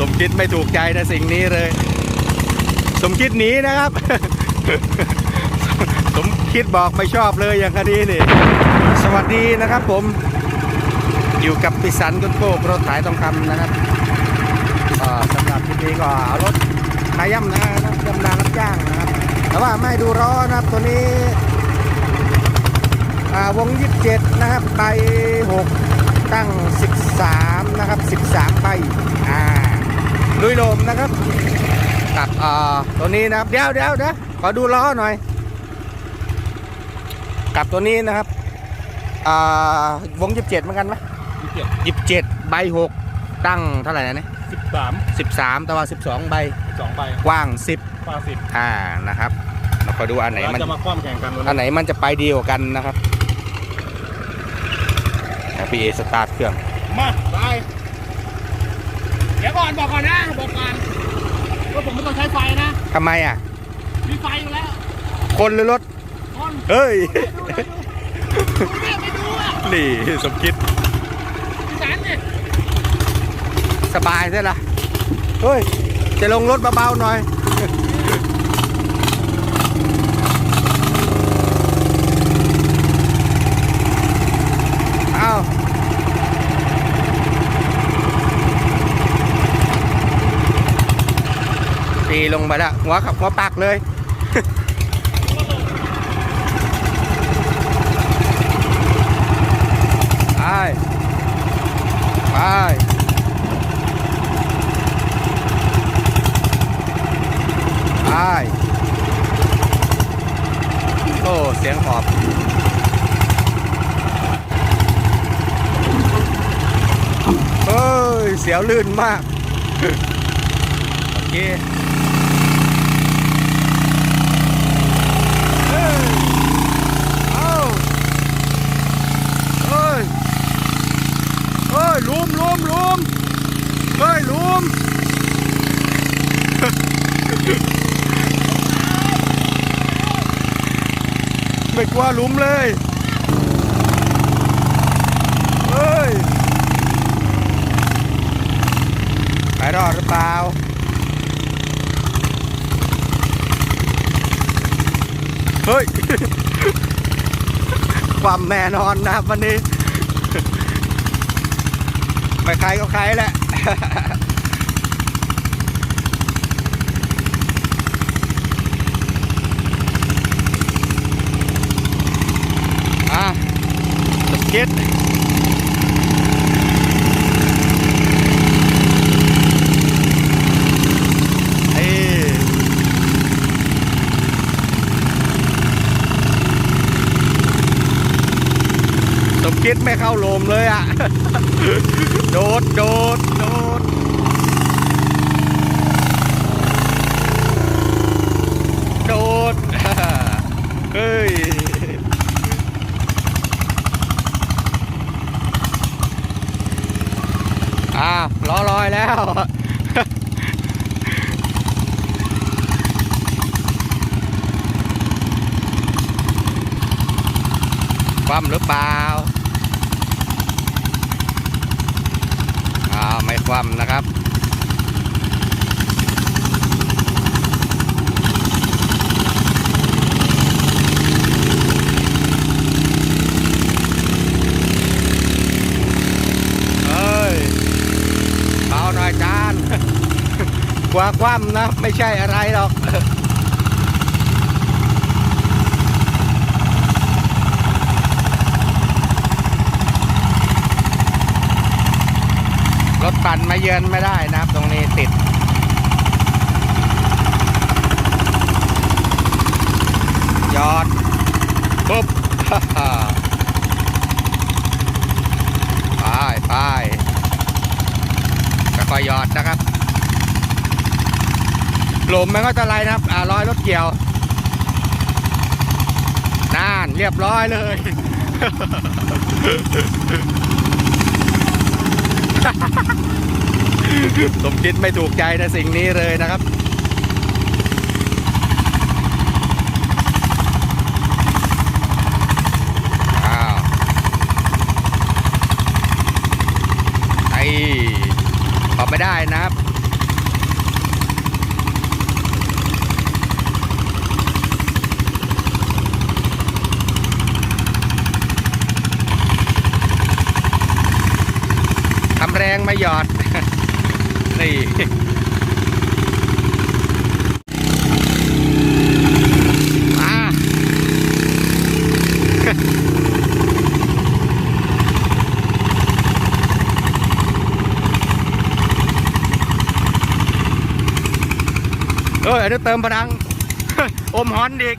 สมคิดไม่ถูกใจนะสิ่งนี้เลย สมคิดหนีนะครับ สมคิดบอกไม่ชอบเลยอย่างคดีนี่ สวัสดีนะครับผม อยู่กับพิสันกุนโกรถขายทองคำนะครับอ่าสำหรับคลิปนี้ก็เอารถขายย่ำนะครับย่ำนารับจ้างนะครับ แต่ว่าไม่ดูร้อนนะครับตัวนี้ วง 27 นะครับใบ6ตั้ง 13 นะครับ 13 ใบอ่าลุยโลมนะครับ กับอ่าตัวนี้นะครับ เดี๋ยวเดี๋ยวเดี๋ยวขอดูล้อหน่อย กับตัวนี้นะครับอ่าวง 27 เหมือนกันไหมยี่สิบเจ็ด27 ใบ 6 ตั้งเท่าไหร่นะเนี่ยสิบสาม13แต่ว่า12ใบสองใบกว้างปลาสิบ10อ่านะครับเราคอยดูอันไหนเรามันจะมาคว่ำแข่งกันวันอันนี้ไหนมันจะไปดีกว่ากันนะครับ พีเอสตาร์ทเครื่อง มาไปเดี๋ยวก่อนบอกก่อนนะ บอกก่อนว่าผมไม่ต้องใช้ไฟนะ ทำไมอะ มีไฟอยู่แล้ว คนหรือรถ คนเฮ้ย ดูเลยดูดูเนี่ยไม่ดูอะนี่สมคิดพี่สันเนี่ยสบายใช่ละเฮ้ย จะลงรถเบาๆหน่อยเอาตี ลงไปแล้วหัวขับหัวปักเลย ไป ไป ไป โอ้ เสียงหอบเฮ้ย เสียวลื่นมาก โอเคเฮ้ยเอาเฮ้ย เฮ้ย ลุมลุมลุมเฮ้ยลุมไม่กลัวลุมเลยเฮ้ยไปรอดหรือเปล่าเฮ้ยความแน่นอนนะครับวันนี้ ไม่ใครก็ใครแหละ อะสเก็ตเอ้สมคิดไม่เข้าโลมเลยอะ โดด โดด โดด โดด เฮ้ยอ่าล้อลอยแล้วคว่ำหรือเปล่า ความนะครับเอ้ยเบาหน่อยจานกว่าความนะ ไม่ใช่อะไรหรอก รถปั่นมาเยือนไม่ได้นะครับ ตรงนี้ติด ยอดปุ๊บไปไปค่อยๆหยอดนะครับลมมันก็จะไรนะครับอ่ารอยรถเกี่ยว น่านเรียบร้อยเลย สมคิดไม่ถูกใจนะสิ่งนี้เลยนะครับไอ่ออกไม่ได้นะครับ งไม่หยอด นี่เออเดี๋ยวเติมพลัง อมฮอนอีก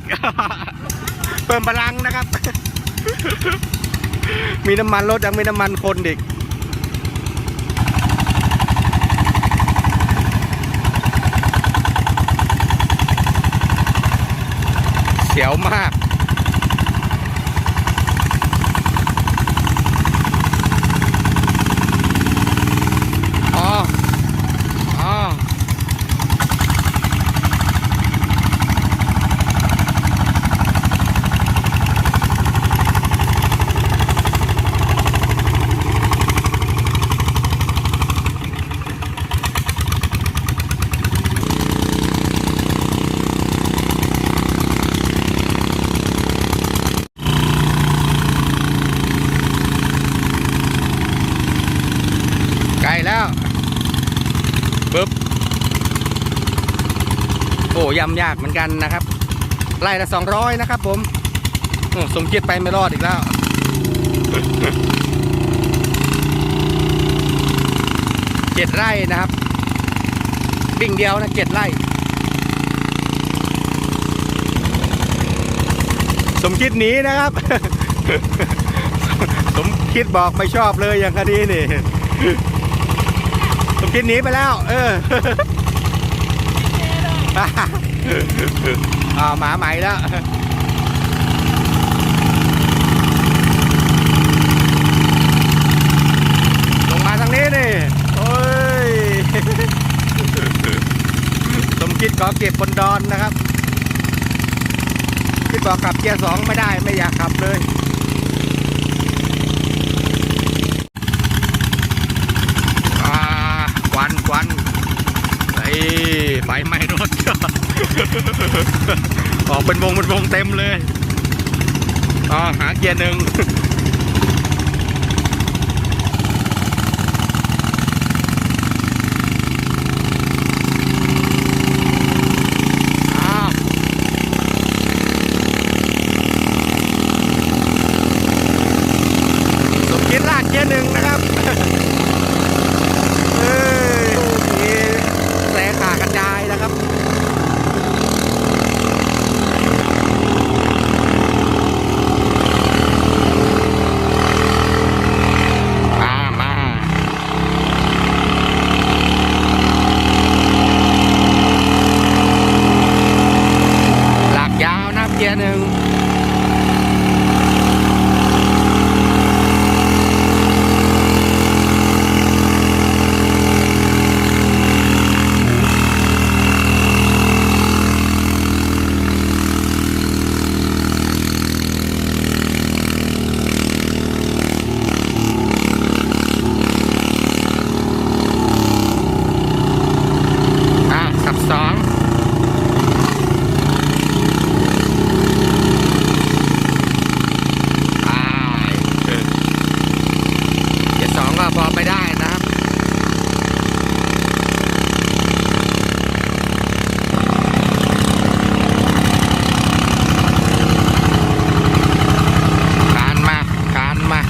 เติมพลังนะครับ มีน้ำมันรถยังมีน้ำมันคนอีก เสียวมาก อ๋อ อ๋อ ใกล้แล้วปึ๊บ โอ้ ยำยากเหมือนกันนะครับไล่ละสองร้อยนะครับ ผมโอ้สมคิดไปไม่รอดอีกแล้วเจ็ดไร่นะครับบิ่งเดียวนะเจ็ดไร่ สมคิดหนีนะครับ สมคิดบอกไม่ชอบเลยอย่างคดีนี่ สมคิดหนีไปแล้ว เออ อ่าหมาใหม่แล้วลงมาทางนี้นี่โอ้ยสมคิดขอเก็บบนดอนนะครับคิดบอกขับเกียร์สองไม่ได้ไม่อยากขับเลยควันควันไอ้ไฟไหม้รถ ออกเป็นวงเป็นวงเต็มเลยอ๋อหาเกียร์หนึ่ง อ้าวสมคิดลากเกียร์หนึ่งนะครับ เอ้ยมีแสงขากระจายนะครับ มา มา หลัก ยาวนะเกียร์หนึ่ง อะสับสองอ่าเออเจ็ดสองก็พอไปได้นะครับ คานมา คานมา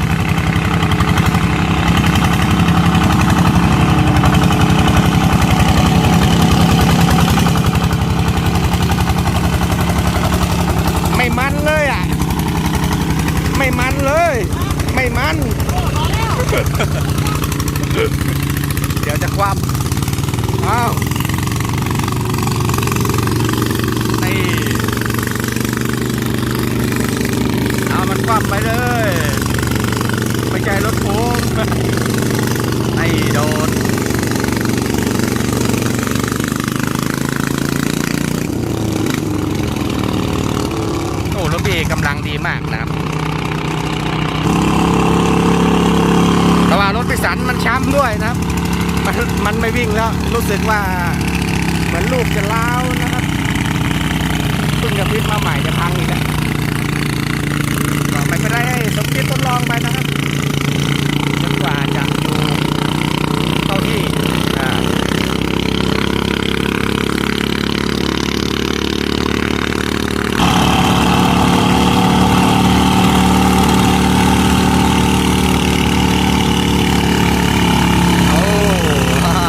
ไม่มันเลยอะ ไม่มันเลย ไม่มัน เดี๋ยวจะคว่ำอ้าวนี่เอามันคว่ำไปเลยไม่ใช่รถผมไอ้โดนโอ้รถพี่เอกกำลังดีมากนะครับ แต่ว่า รถพิสันมันช้ำด้วยนะครับ มันมันไม่วิ่งแล้วรู้สึกว่าเหมือนลูกจะล้าวนะครับเพิ่งจะพิสมาใหม่จะพังอีกแล้วก็ไม่เป็นไรให้สมคิดทดลองไปนะครับจนกว่าจะอยู่เข้าที่อ่า โอ้ฮ่า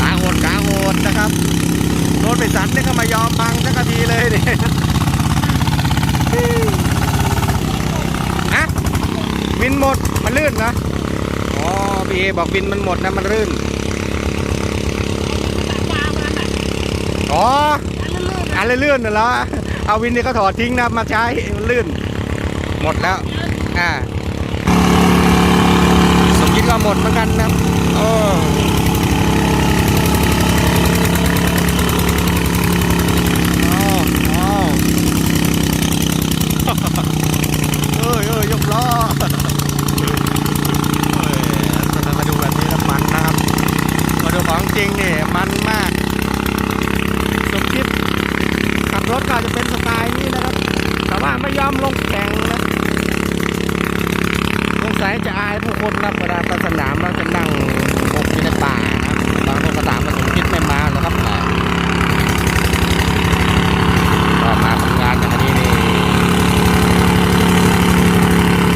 ขาโหดขาโหดนะครับรถไปสันนี่ก็มายอมพังสักทีเลยนี่ ฮะวินหมด มันลื่นนะอ๋อพี่เอ บอกวินมันหมดนะมันลื่นอ๋ออันลื่นๆน่ะเหรอเอาวินนี่เขาถอดทิ้งนะมาใช้มันลื่น หมดแล้ว อ่า สมคิดว่าหมดเหมือนกันนะครับโอ้โอ้โอ้เอ้ยเอ้ยยกล้อเอ้ยถ้ามาดูแบบนี้แล้วมันนะครับ มาดูของจริงนี่มันมาก สมคิดขับรถก็จะเป็นสไตล์นี้นะครับ แต่ว่า ไม่ยอมลงแข่งนะสงสัยจะอายผู้คนนะเวลาไปสนามแล้วจะนั่งบกอยู่ในป่านะบางคนก็ถามว่าสมคิดไม่มาแล้วครับอ่าก็มาทำงานอย่างนี้นี่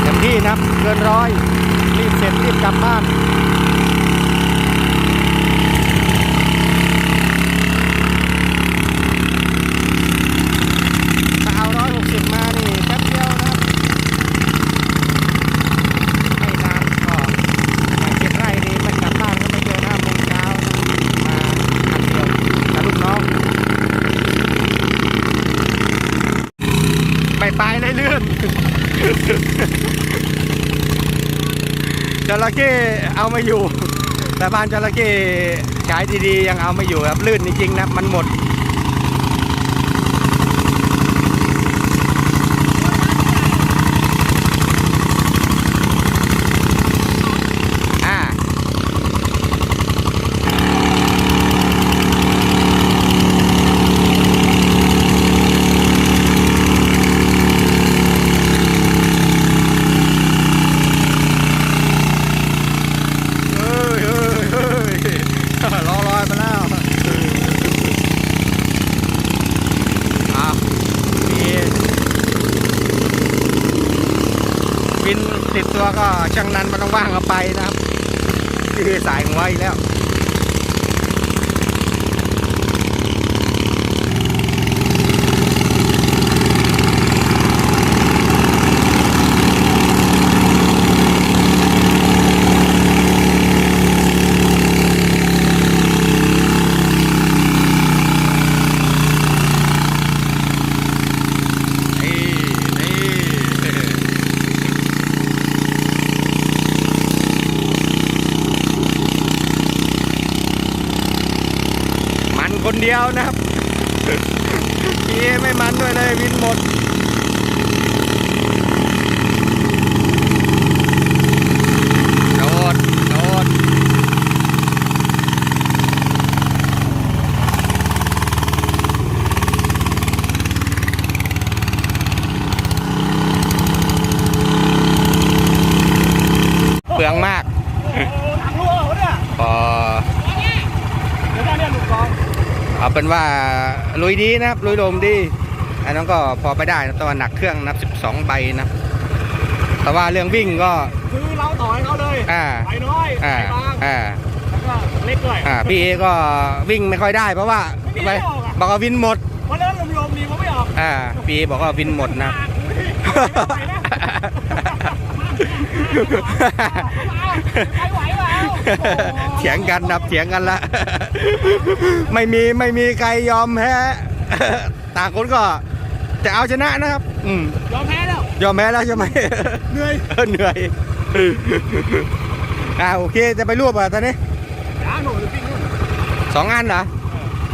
เต็มที่นะเกินร้อยรีบเสร็จรีบกลับบ้านถ้าเอาร้อยหกสิบมานี่แป๊บเดียวนะครับ ไม่นานก็มาเก็บไร่นี่มันกลับบ้านก็ไม่เกินห้าโมงเช้ามาอันเดียวกับลูกน้องไปไปเลยเลื่อน จ ระเข้เอาไม่อยู่ แต่บ้านจระเข้ใช้ดีๆ ยังเอาไม่อยู่ครับลื่นจริงๆนะมันหมด อ่า เฮ้ยเฮ้ยเฮ้ยรอลอยมาแล้วอะมีบิน ว่าก็ช่างนั้นมันต้องว่างเอาไปนะครับที่สายของไว้แล้ว นี่นี่มันคนเดียวนะครับ พีเอไม่มันด้วยเลยวินหมดโดดโดดเปลืองมากโอ้โหถังรั่วเหรอเนี่ยพอเดี๋ยวได้เนี่ยลูกกองเอาเป็นว่า ลุยดีนะครับ ลุยลมดี อันนั้นก็พอไปได้นะแตัวาหนักเครื่องนับ 12 ใบนะ แต่ว่าเรื่องวิ่งก็ คือเราต่อยเขาเลยอ่าไปน้อยไปอ่าบางอ่าแล้วก็เล็กด้วยอ่าพี่เอก็วิ่งไม่ค่อยได้เพราะว่าไม่ได้ออกอะบอกว่าวินหมด เพราะเริ่มลมๆดีผมไม่ออกอ่าพี่เอบอกว่าวินหมดนะ ไปนะไปไหว เปล่าเถียงกันนับเถียงกันละ ไม่มีไม่มีใครยอมแพ้ต่างคนก็จะเอาชนะนะครับ อืมยอมแพ้แล้ว ยอมแพ้แล้วใช่ไหมเหนื่อยเออเหนื่อยอ่าโอเคจะไปรวบอะตอนนี้จ้าหนูหรือปิ้งนู่นสองอันเหรอ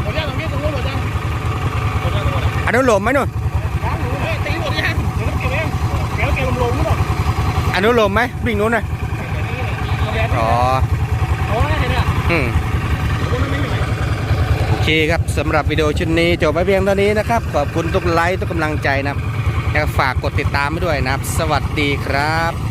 หมดยังตรงนี้ตรงนู้นหมดยังหมดยังหมดยังอันนู้นหลมไหมนู่นจ้าหนูเฮ้ยตีหมดยังเดี๋ยวต้องเก็บเองเดี๋ยวเก็บลงๆนู่นหรอกอัน นู้นลมไหมวิ่งนู้นนะเลยอ๋อโอ้ยเนี่ยอืมโอเคครับสำหรับวิดีโอชุดนี้จบไปเพียงเท่านี้นะครับ ขอบคุณทุกไลค์ทุกกำลังใจนะครับฝากกดติดตามไปด้วยนะครับ สวัสดีครับ